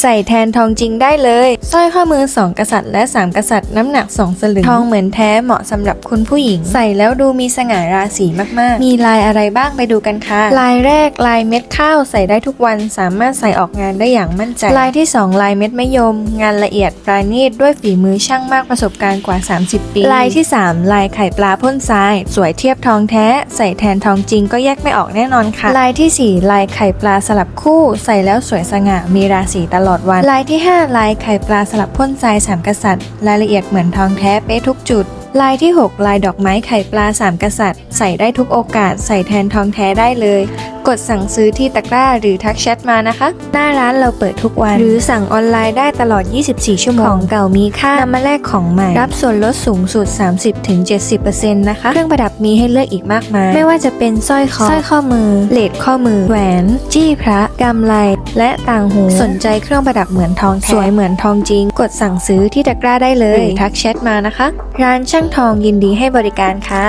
ใส่แทนทองจริงได้เลย สร้อยข้อมือ 2 กษัตริย์และ 3 กษัตริย์น้ำหนัก 2 สลึง ทองเหมือนแท้เหมาะสำหรับคุณผู้หญิง ใส่แล้วดูมีสง่าราศีมากๆ มีลายอะไรบ้างไปดูกันค่ะ ลายแรกลายเม็ดข้าวใส่ได้ทุกวันสามารถใส่ออกงานได้อย่างมั่นใจ ลายที่ 2 ลายเม็ดมะยม งานละเอียดปราณีตด้วยฝีมือช่างมากประสบการณ์กว่า 30 ปี ลายที่ 3 ลายไข่ปลาพ่นทราย สวยเทียบทองแท้ ใส่แทนทองจริงก็แยกไม่ออกแน่นอนค่ะ ลายทีสี่4 ลายไข่ปลาสลับคู่ ใส่แล้วสวยสง่ามีราศีตลอดวันลายที่ 5 ลายไข่ปลาสลับพ่นทรายสามกษัตริย์ รายละเอียดเหมือนทองแท้เป๊ะทุกจุด ลายที่ 6 ลายดอกไม้ไข่ปลาสามกษัตริย์ ใส่ได้ทุกโอกาส ใส่แทนทองแท้ได้เลย กดสั่งซื้อที่ตะกร้าหรือทักแชทมานะคะ หน้าร้านเราเปิดทุกวัน หรือสั่งออนไลน์ได้ตลอด 24 ชั่วโมง ของเก่ามีค่านำมาแลกของใหม่ รับส่วนลดสูงสุด 30-70%นะคะ เครื่องประดับมีให้เลือกอีกมากมาย ไม่ว่าจะเป็นสร้อยคอสร้อยข้อมือ เลดข้อมือ แหวน จี้พระกำไล และต่างหู สนใจเครื่องประดับเหมือนทองแท้สวยเหมือนทองจริง กดสั่งซื้อที่ตะกร้าได้เลยหรือทักแชทมานะคะ ร้านช่างทองยินดีให้บริการค่ะ